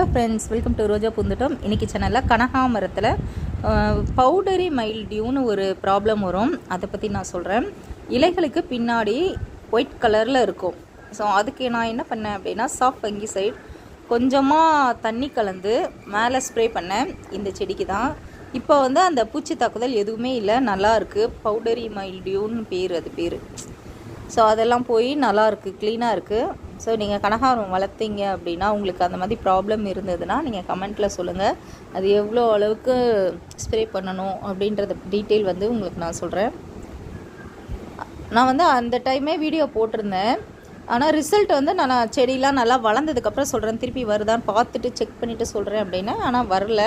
Hello friends welcome to Roja பூந்துட்டோம் இன்றைக்கி சேனலில் கனகாமரத்தில் powdery மைல்டியூன்னு ஒரு ப்ராப்ளம் வரும். அதை பற்றி நான் சொல்கிறேன் இலைகளுக்கு பின்னாடி ஒயிட் கலரில் இருக்கும். ஸோ அதுக்கு நான் என்ன பண்ணேன் அப்படின்னா சாஃப்ட் வங்கி சைட் கொஞ்சமாக தண்ணி கலந்து மேலே ஸ்ப்ரே பண்ணேன். இந்த செடிக்கு தான். இப்போ வந்து அந்த பூச்சி தாக்குதல் எதுவுமே இல்லை. நல்லாயிருக்கு பவுடரி மைல்டியூன்னு பேர் அது பேர். ஸோ அதெல்லாம் போய் நல்லாயிருக்கு க்ளீனாக இருக்குது ஸோ நீங்கள் கனகாரம் வளர்த்தீங்க அப்படின்னா உங்களுக்கு அந்த மாதிரி ப்ராப்ளம் இருந்ததுன்னா நீங்கள் கமெண்ட்டில் சொல்லுங்கள் அது எவ்வளோ அளவுக்கு ஸ்ப்ரே பண்ணணும் அப்படின்றத டீட்டெயில் வந்து உங்களுக்கு நான் சொல்கிறேன் நான் வந்து அந்த டைமே வீடியோ போட்டிருந்தேன். ஆனால் ரிசல்ட் வந்து நான் செடியெலாம் நல்லா வளர்ந்ததுக்கப்புறம் சொல்கிறேன் திருப்பி வருதான்னு பார்த்துட்டு செக் பண்ணிவிட்டு சொல்கிறேன் அப்படின்னு. ஆனால் வரல.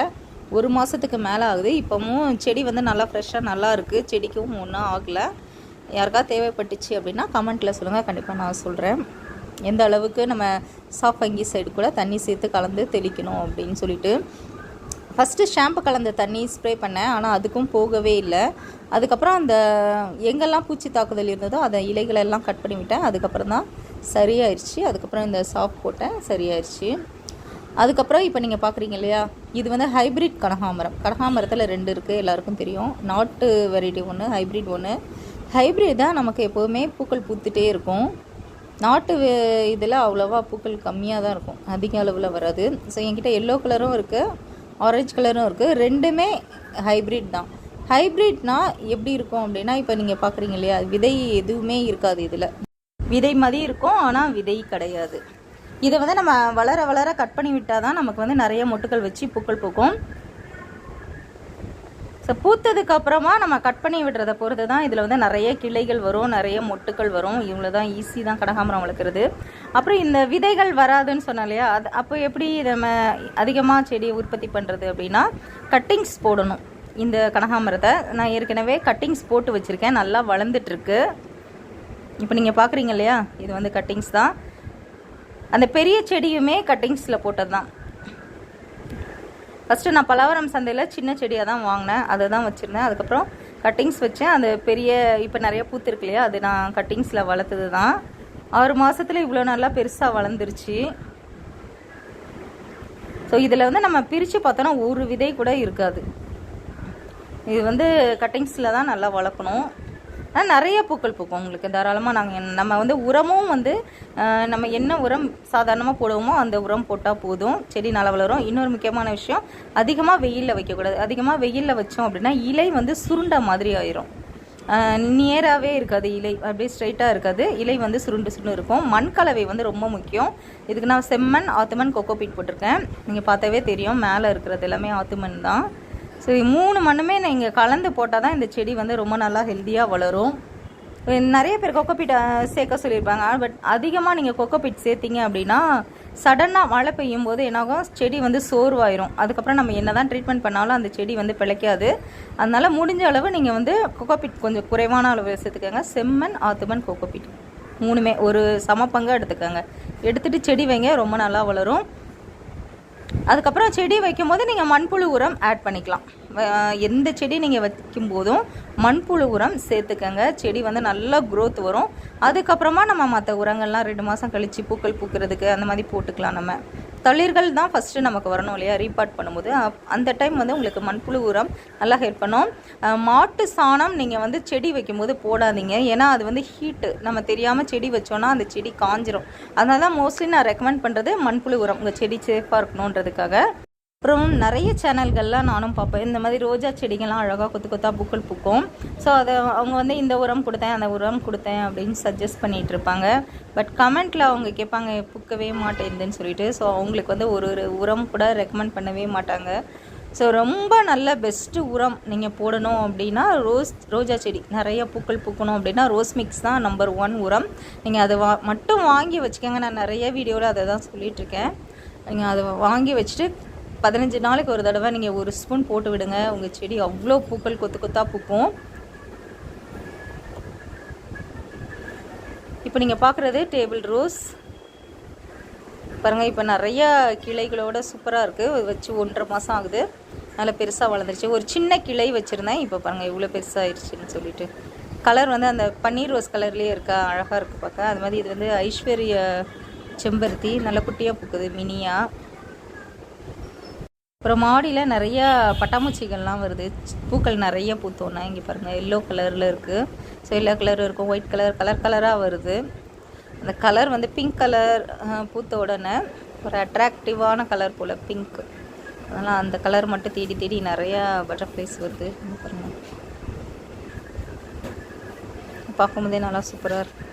ஒரு மாதத்துக்கு மேலே ஆகுது. இப்போவும் செடி வந்து நல்லா ஃப்ரெஷ்ஷாக நல்லா இருக்குது செடிக்கும் ஒன்றும் ஆகலை. யாருக்கா தேவைப்பட்டுச்சு அப்படின்னா கமெண்ட்டில் சொல்லுங்கள் கண்டிப்பாக நான் சொல்கிறேன் எந்த அளவுக்கு நம்ம சாஃபங்கி சைடு கூட தண்ணி சேர்த்து கலந்து தெளிக்கணும் அப்படின்னு சொல்லிட்டு. ஃபஸ்ட்டு ஷாம்பு கலந்த தண்ணி ஸ்ப்ரே பண்ணேன். ஆனால் அதுக்கும் போகவே இல்லை. அதுக்கப்புறம் அந்த எங்கெல்லாம் பூச்சி தாக்குதல் இருந்ததோ அதை இலைகளெல்லாம் கட் பண்ணி விட்டேன். அதுக்கப்புறம் தான் சரியாயிருச்சு. அதுக்கப்புறம் இந்த சாஃப் போட்டேன். சரியாயிருச்சு. அதுக்கப்புறம் இப்போ நீங்கள் பார்க்குறீங்க இல்லையா இது வந்து ஹைப்ரிட் கனகாமரம் கனகாமரத்தில் ரெண்டு இருக்குது எல்லாருக்கும் தெரியும். நாட்டு வெரைட்டி ஒன்று ஹைப்ரிட் ஒன்று ஹைப்ரிட் தான் நமக்கு எப்போவுமே பூக்கள் பூத்துட்டே இருக்கும். நாட்டு இதில் அவ்வளோவா பூக்கள் கம்மியாக தான் இருக்கும். அதிக அளவில் வராது. ஸோ என்கிட்ட எல்லோ கலரும் இருக்குது ஆரஞ்சு கலரும் இருக்குது ரெண்டுமே ஹைப்ரிட் தான். ஹைப்ரிட்னா எப்படி இருக்கும் அப்படின்னா இப்போ நீங்கள் பார்க்குறீங்க இல்லையா விதை எதுவுமே இருக்காது இதில். விதை மாதிரி இருக்கும் ஆனால் விதை கிடையாது. இதை வந்து நம்ம வளர வளர கட் பண்ணி விட்டால் தான் நமக்கு வந்து நிறைய மொட்டுக்கள் வச்சு பூக்கள் பூக்கும். ஸோ பூத்ததுக்கு அப்புறமா நம்ம கட் பண்ணி விடுறத பொறுத்து தான் இதில் வந்து நிறைய கிளைகள் வரும் நிறைய மொட்டுக்கள் வரும். இவ்வளோ தான் ஈஸி தான் கனகாமரம் வளர்க்குறது. அப்புறம் இந்த விதைகள் வராதுன்னு சொன்னோம் இல்லையா? அது அப்போ எப்படி நம்ம அதிகமாக செடியை உற்பத்தி பண்ணுறது அப்படின்னா கட்டிங்ஸ் போடணும். இந்த கனகாமரத்தை நான் ஏற்கனவே கட்டிங்ஸ் போட்டு வச்சுருக்கேன். நல்லா வளர்ந்துட்டுருக்கு. இப்போ நீங்கள் பார்க்குறீங்க இல்லையா? இது வந்து கட்டிங்ஸ் தான். அந்த பெரிய செடியுமே கட்டிங்ஸில் போட்டது தான் ஃபஸ்ட்டு நான் பலவரம் சந்தையில் சின்ன செடியாக தான் வாங்கினேன். அதை தான் வச்சுருந்தேன். அதுக்கப்புறம் கட்டிங்ஸ் வச்சேன். அந்த பெரிய இப்போ நிறைய பூத்திருக்கு இல்லையா? அது நான் கட்டிங்ஸில் வளர்த்தது தான். ஆறு மாதத்தில் இவ்வளோ நல்லா பெருசாக வளர்ந்துருச்சு. ஸோ இதில் வந்து நம்ம பிரித்து பார்த்தோன்னா ஒரு விதை கூட இருக்காது. இது வந்து கட்டிங்ஸில் தான் நல்லா வளர்க்கணும். நிறைய பூக்கள் பூக்கும் உங்களுக்கு தாராளமாக நாங்கள் நம்ம வந்து உரமும் வந்து நம்ம என்ன உரம் சாதாரணமாக போடுவோமோ அந்த உரம் போட்டால் போதும். செடி நல்லா வளரும். இன்னொரு முக்கியமான விஷயம் அதிகமாக வெயிலில் வைக்கக்கூடாது. அதிகமாக வெயிலில் வச்சோம் அப்படின்னா இலை வந்து சுருண்ட மாதிரி ஆயிரும். நேராகவே இருக்காது இலை. அப்படியே ஸ்ட்ரைட்டாக இருக்காது. இலை வந்து சுருண்டு சுருண்டு இருக்கும். மண் கலவை வந்து ரொம்ப முக்கியம். இதுக்கு நான் செம்மண் ஆத்துமண் கொக்கோபீட் போட்டிருக்கேன். நீங்கள் பார்த்தாவே தெரியும். மேலே இருக்கிறது எல்லாமே ஆத்துமண் தான். ஸோ மூணு மண்ணுமே நீங்கள் கலந்து போட்டால் தான் இந்த செடி வந்து ரொம்ப நல்லா ஹெல்த்தியாக வளரும். நிறைய பேர் கொக்கோபீட் சேர்க்க சொல்லியிருப்பாங்க. பட் அதிகமாக நீங்கள் கொக்கோபீட் சேர்த்திங்க அப்படின்னா சடனாக மழை பெய்யும் போது என்னாகும்? செடி வந்து சோர்வாயிரும். அதுக்கப்புறம் நம்ம என்ன தான் ட்ரீட்மெண்ட் பண்ணாலும் அந்த செடி வந்து பிழைக்காது. அதனால் முடிஞ்ச அளவு நீங்கள் வந்து கொக்கோபீட் கொஞ்சம் குறைவான அளவு சேர்த்துக்கோங்க. செம்மண் ஆத்துமன் கொக்கோபீட் மூணுமே ஒரு சமப்பங்காக எடுத்துக்கோங்க. எடுத்துகிட்டு செடி வைங்க ரொம்ப நல்லா வளரும். அதுக்கப்புறம் செடி வைக்கும் போது நீங்கள் மண்புழு உரம் ஆட் பண்ணிக்கலாம். எந்த செடி நீங்கள் வைக்கும் போதும் மண்புழு உரம் சேர்த்துக்கங்க. செடி வந்து நல்லா க்ரோத் வரும். அதுக்கப்புறமா நம்ம மற்ற உரங்கள்லாம் ரெண்டு மாதம் கழித்து பூக்கள் பூக்கிறதுக்கு அந்த மாதிரி போட்டுக்கலாம் நம்ம. தளிர்கள் தான் ஃபஸ்ட்டு நமக்கு வரணும் இல்லையா? ரீபார்ட் பண்ணும்போது. அந்த டைம் வந்து உங்களுக்கு மண்புழு உரம் நல்லா ஹெல்ப் பண்ணும். மாட்டு சாணம் நீங்கள் வந்து செடி வைக்கும்போது போடாதீங்க. ஏன்னா அது வந்து ஹீட்டு நம்ம தெரியாமல் செடி வச்சோன்னா அந்த செடி காஞ்சிரும். அதனால தான் மோஸ்ட்லி நான் ரெக்கமெண்ட் பண்ணுறது மண்புழு உரம். உங்கள் செடி சேஃபாக இருக்கணுன்றதுக்காக அப்புறம் நிறைய சேனல்கள்லாம் நானும் பார்ப்பேன். இந்த மாதிரி ரோஜா செடிகள்லாம் அழகாக கொத்து கொத்தா பூக்கள் பூக்கும். ஸோ அதை அவங்க வந்து இந்த உரம் கொடுத்தேன் அந்த உரம் கொடுத்தேன் அப்படின்னு சஜஸ்ட் பண்ணிகிட்டு இருப்பாங்க. பட் கமெண்ட்டில் அவங்க கேட்பாங்க பூக்கவே மாட்டேங்குதுன்னு சொல்லிட்டு. ஸோ அவங்களுக்கு வந்து ஒரு ஒரு உரம் கூட ரெக்கமெண்ட் பண்ணவே மாட்டாங்க. ஸோ ரொம்ப நல்ல பெஸ்ட்டு உரம் நீங்கள் போடணும் அப்படின்னா ரோஸ் ரோஜா செடி. நிறைய பூக்கள் பூக்கணும் அப்படின்னா ரோஸ் மிக்ஸ் தான் நம்பர் ஒன் உரம். நீங்கள் அதை வா மட்டும் வாங்கி வச்சுக்கோங்க. நான் நிறைய வீடியோவில் அதை தான் சொல்லிகிட்ருக்கேன் நீங்கள் அதை வாங்கி வச்சுட்டு பதினஞ்சு நாளைக்கு ஒரு தடவை நீங்கள் ஒரு ஸ்பூன் போட்டு விடுங்க. உங்கள் செடி அவ்வளோ பூக்கள் கொத்து கொத்தாக பூக்கும். இப்போ நீங்கள் பார்க்குறது டேபிள் ரோஸ் பாருங்கள் இப்போ நிறையா கிளைகளோட சூப்பராக இருக்குது வச்சு ஒன்றரை மாதம் ஆகுது. நல்லா பெருசாக வளர்ந்துருச்சு. ஒரு சின்ன கிளை வச்சுருந்தேன். இப்போ பாருங்கள் இவ்வளோ பெருசாகிடுச்சின்னு சொல்லிட்டு. கலர் வந்து அந்த பன்னீர் ரோஸ் கலர்லேயே இருக்கா அழகாக இருக்குது பார்க்க அது மாதிரி இது வந்து ஐஸ்வர்ய செம்பருத்தி நல்ல குட்டியாக பூக்குது மினியாக அப்புறம் மாடியில் நிறையா பட்டாமூச்சிகள்லாம் வருது. பூக்கள் நிறைய பூத்தோன்னா இங்கே பாருங்கள் எல்லோ கலரில் இருக்குது ஸோ எல்லோ கலர் இருக்கும் ஒயிட் கலர் கலர் கலராக வருது. அந்த கலர் வந்து பிங்க் கலர் பூத்த உடனே ஒரு அட்ராக்டிவான கலர் போல் பிங்க் அதனால் அந்த கலர் மட்டும் தேடி தேடி நிறையா பட்டர்ஃப்ளைஸ் வருது. பாருங்கள் பார்க்கும்போதே நல்லா சூப்பராக இருக்கும்